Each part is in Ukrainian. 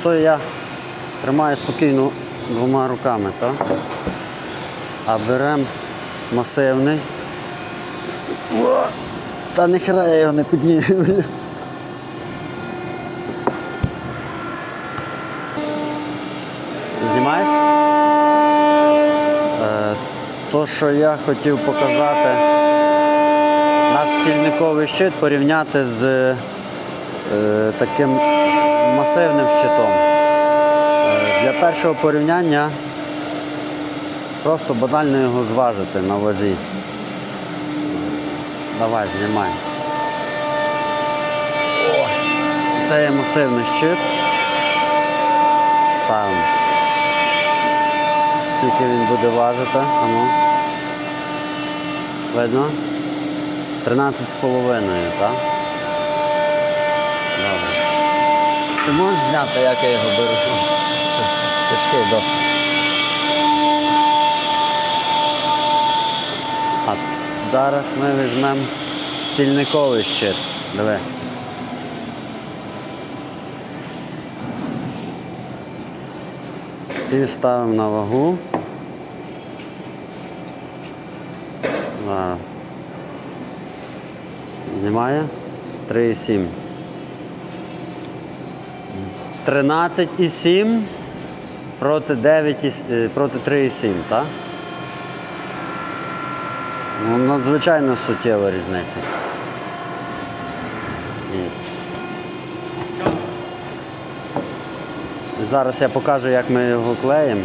Ото я тримаю спокійно двома руками, так? А беремо масивний. О, та ніхера я його не підніму. Знімаєш? Е, то, що я хотів показати, наш стільниковий щит порівняти з е, таким масивним щитом. Е, для першого порівняння просто банально його зважити на вазі. Давай, знімай. Це є масивний щит. Ставимо. Скільки він буде важити? Ану. Видно? 13 з половиною, так? Добре. Ти можеш зняти, як я його беру? Тяжкий досить. А зараз ми візьмемо стільниковий щит. Диви. І ставимо на вагу. Зараз. Знімає? 3,7. 13,7 проти 9, і с- е, проти 3,7, так? Ну, надзвичайно суттєва різниця. І Зараз я покажу, як ми його клеїмо.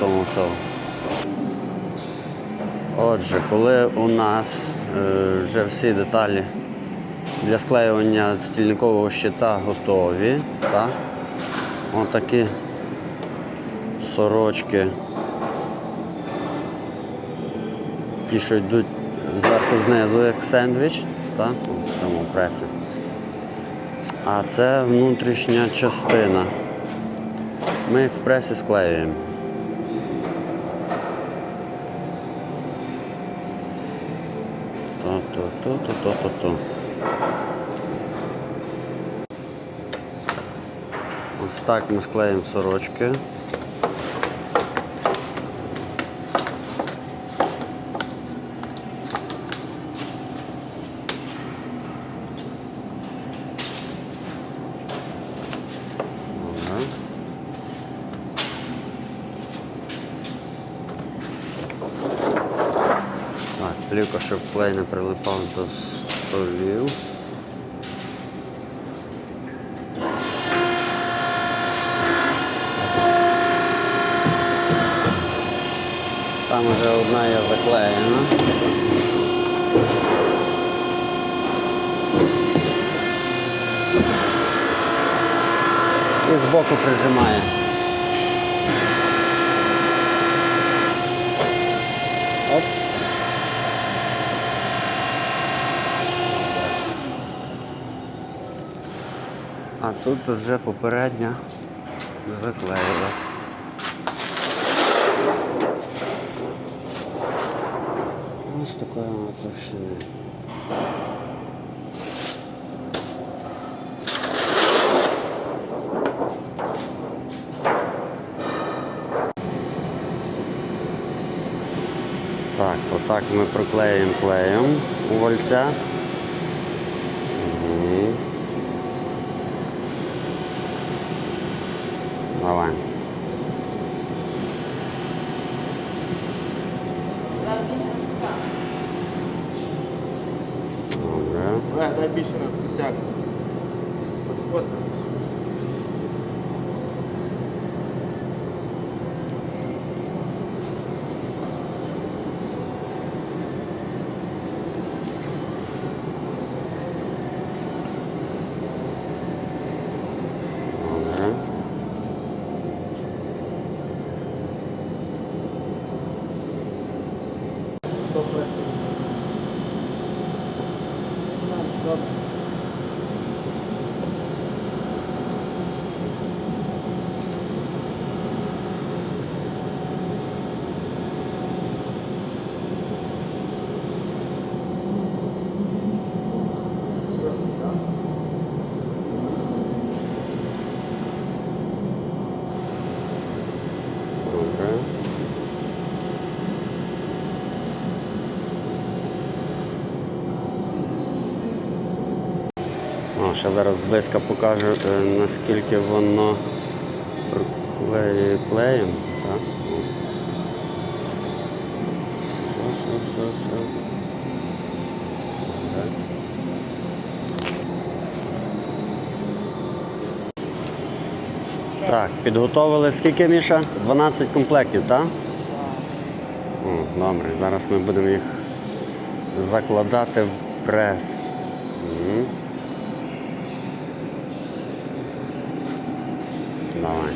Тому все. Отже, коли у нас е, вже всі деталі для склеювання стільникового щита готові, так? Отакі сорочки, ті, що йдуть зверху знизу, як сендвіч, так? в цьому пресі. А це внутрішня частина. Ми їх в пресі склеюємо. То-то-то-то-то-то. Ось так ми склеїмо сорочки. Так, плівка, щоб клей не прилипав до столів. Там вже одна є заклеєна. І збоку прижимає. Оп. А тут уже попередня заклеїлась. Так, отак ми приклеїмо клеєм у вальця. І... Давай. Добре. Дай, більше раз косяк. Посипося. Добре. Добре. Добре. О, ще зараз зблизька покажу, е, наскільки воно приклеює клеєм. Так? Підготовили скільки, Міша? 12 комплектів, так? О, добре, зараз ми будемо їх закладати в прес. Мгм. Давай.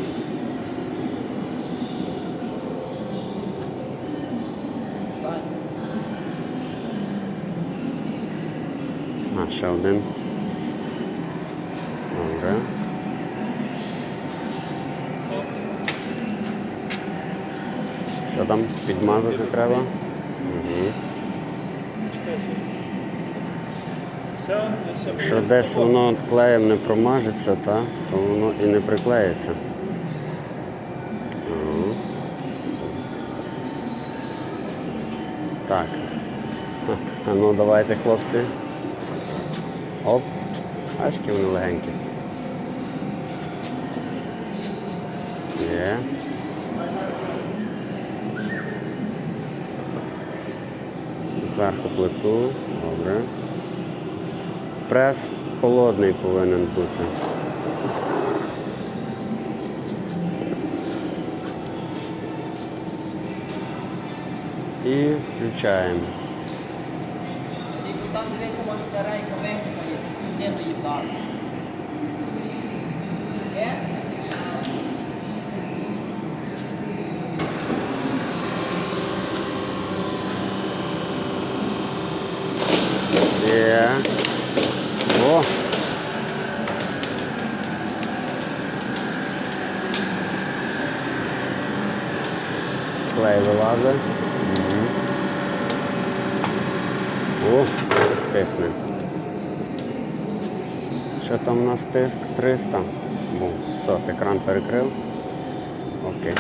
А, ще один. Добре. Що там підмазати треба? Угу. Якщо десь воно клеєм не промажеться, та, то воно і не приклеїться. Так. А ну давайте, хлопці. Оп. Які вони легенькі. Є. Зверху плиту. Добре. Прес холодний повинен бути. І включаємо. І там дивися, може старенька вимкнує, людину її дати. О! Клей вилазить. Мгм. О, тисне. Що там у нас тиск? 300. Бум. Все, екран перекрив. Окей.